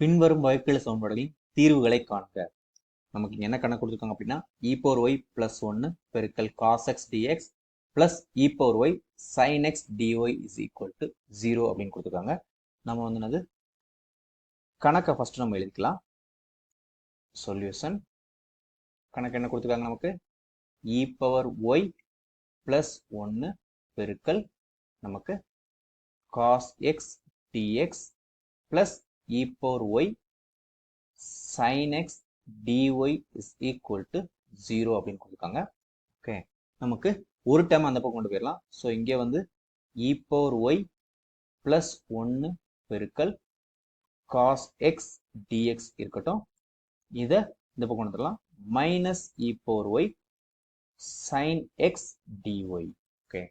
பின்வரும் வகைக்கெழு சமன்பாடுகளின் தீர்வுகளை காண்க. நமக்கு என்ன கணக்கு கொடுத்துருக்காங்க அப்படின்னா இ பவர் ஒய் பிளஸ் ஒன்று பெருக்கல் cos x dx plus e power y sine x dy is equal to zero அப்படின்னு கொடுத்துருக்காங்க. நம்ம வந்து என்னது? கணக்கை ஃபஸ்ட்டு நம்ம எழுதிக்கலாம். சொல்யூஷன் கணக்கு என்ன கொடுத்துருக்காங்க நமக்கு? இ பவர் ஒய் பிளஸ் ஒன்று பெருக்கல் நமக்கு cos x dx plus e power y sine x dy is equal to zero அப்படின்னு கொடுத்துருக்காங்க. ஓகே நமக்கு ஒரு டைம் அந்த பக்கம் கொண்டு போயிடலாம். ஸோ இங்கே வந்து இ பவர் ஒய் ப்ளஸ் ஒன்று பெருக்கல் காஸ் எக்ஸ் டிஎக்ஸ் இருக்கட்டும். இதை இந்த பக்கம் கொண்டு வந்துடலாம். Minus e power y sine x dy okay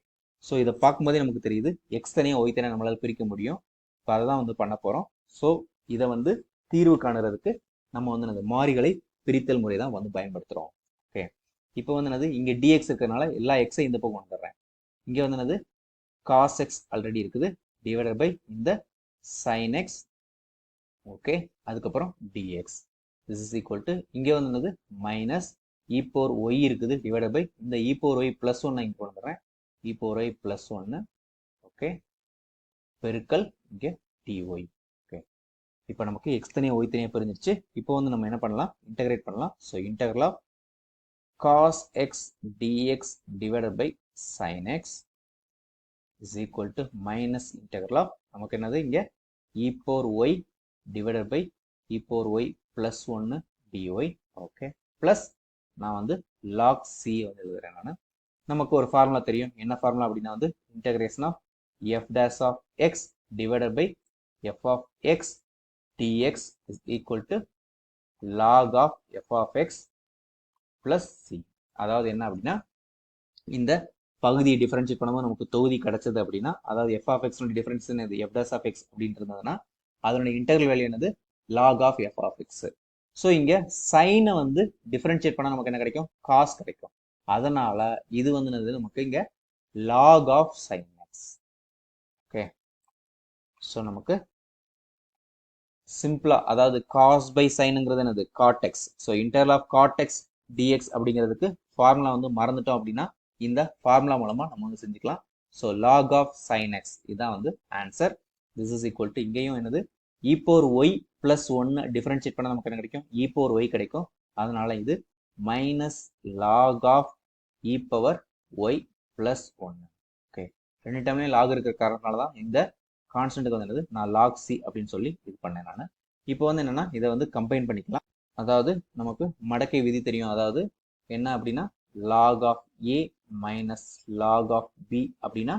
so இதை பார்க்கும்போதே நமக்கு தெரியுது. எக்ஸ் தனியாக ஒய் தனியாக நம்மளால் பிரிக்க முடியும். இப்போ அதை தான் வந்து பண்ண போகிறோம் ஸோ இதை வந்து தீர்வு காணுறதுக்கு நம்ம வந்து அந்த மாறிகளை பிரித்தல் முறை தான் வந்து பயன்படுத்துகிறோம் ஓகே இப்போ வந்து என்னது இங்கே டிஎக்ஸ் இருக்கிறதுனால எல்லா எக்ஸையும் இந்த பக்கம் வந்துடுறேன். இங்கே வந்து என்னது காஸ் எக்ஸ் ஆல்ரெடி இருக்குது டிவைடட் பை இந்த சைன் எக்ஸ் ஓகே அதுக்கப்புறம் dx this is equal to இங்கே வந்து என்னது மைனஸ் இ போர் ஒய் இருக்குது டிவைடட் பை இந்த இ ஒய் ப்ளஸ் ஒன்று இங்கே வந்துடுறேன். இ போர் ஒய் ப்ளஸ் ஒன்று ஓகே பெருக்கல் இங்கே டிஒய் இப்போ நமக்கு எக்ஸ் தனியாக ஒய் தனியாக பிரிஞ்சிருச்சு. இப்போ வந்து நம்ம என்ன பண்ணலாம்? இன்டகிரேட் பண்ணலாம். So integral of cos x dx divided by sine x is equal to minus integral of நமக்கு என்னது இங்கே? E power y divided by e power y plus ஒன்று டிஒய் ஓகே ப்ளஸ் நான் வந்து லாக் சி வந்து எழுதுகிறேன் நான். நமக்கு ஒரு ஃபார்முலா தெரியும். என்ன ஃபார்முலா அப்படின்னா வந்து integration of f dash of x divided by f of x dx is equal to log of f of x plus C அதாவது என்ன அப்படின்னா இந்த பகுதியை டிஃபரன்ஷியேட் பண்ணும்போது நமக்கு தொகுதி கிடைச்சது அப்படின்னா அதாவது எஃப் ஆஃப் எக்ஸ் டிஃபரன்ஸ் இது எஃப் டஸ் ஆஃப் எக்ஸ் அப்படின்னு இருந்ததுன்னா அதனுடைய இன்டர்வல் வேல்யூ என்னது? Log of f of x so இங்கே சைனை வந்து டிஃபரன்ஷியேட் பண்ணால் நமக்கு என்ன கிடைக்கும்? காஸ் கிடைக்கும். அதனால இது வந்து நமக்கு இங்கே log of sine x okay so நமக்கு சிம்பிளா அதாவது காஸ் பை சைனுங்கிறது என்னது? Cot x so interval of cot x dx அப்படிங்கிறதுக்கு ஃபார்முலா வந்து மறந்துட்டோம் அப்படின்னா இந்த ஃபார்முலா மூலமா நம்ம வந்து செஞ்சுக்கலாம். So log of sine x இதுதான் வந்து answer this is equal to இங்கேயும் என்னது? இ ஒய் பிளஸ் ஒன்று டிஃபரன்ஷியேட் பண்ண நமக்கு என்ன கிடைக்கும்? E இ ஒய் கிடைக்கும். அதனால இது minus log of e power y plus ஒன்று ஓகே ரெண்டு டைம்லேயும் லாக் இருக்கிற காரணத்தினால தான் இந்த கான்ஸ்டன்ட்டுக்கு வந்து என்னது? நான் லாக் சி அப்படின்னு சொல்லி இது பண்ணேன் நான். இப்போ வந்து என்னென்னா இதை வந்து கம்பைன் பண்ணிக்கலாம். அதாவது நமக்கு மடக்கை விதி தெரியும். அதாவது என்ன அப்படின்னா log of A minus log of B அப்படின்னா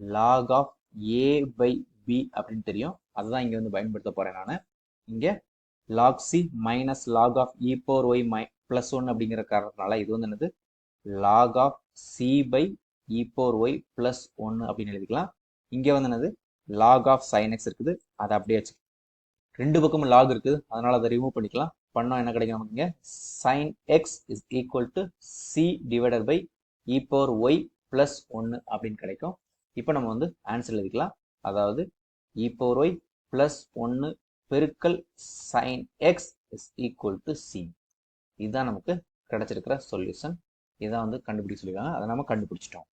log of A by B அப்படின்னு தெரியும். அதுதான் இங்கே வந்து பயன்படுத்த போகிறேன் நான். இங்கே log C minus log of e e power y my plus one அப்படிங்கிற காரணத்தினால இது வந்து என்னது? Log of C by e power y plus ஒன்று அப்படின்னு எழுதிக்கலாம். இங்கே வந்து என்னது? லாக் ஆஃப் சைன் எக்ஸ் இருக்குது. அதை அப்படியே வச்சு ரெண்டு பக்கமும் லாக் இருக்குது. அதனால் அதை ரிமூவ் பண்ணிக்கலாம். பண்ணோம் என்ன கிடைக்கும் நமக்கு இங்கே? Sine x is equal to c divided by e power y plus ஒன்று அப்படின்னு கிடைக்கும். இப்போ நம்ம வந்து ஆன்சர் எழுதிக்கலாம். அதாவது இ பவர் ஒய் ப்ளஸ் ஒன்று பெருக்கல் sine x is equal to c இதுதான் நமக்கு கிடைச்சிருக்கிற சொல்யூஷன் இதான் வந்து கண்டுபிடிக்க சொல்லியிருக்காங்க. அதை நம்ம கண்டுபிடிச்சிட்டோம்.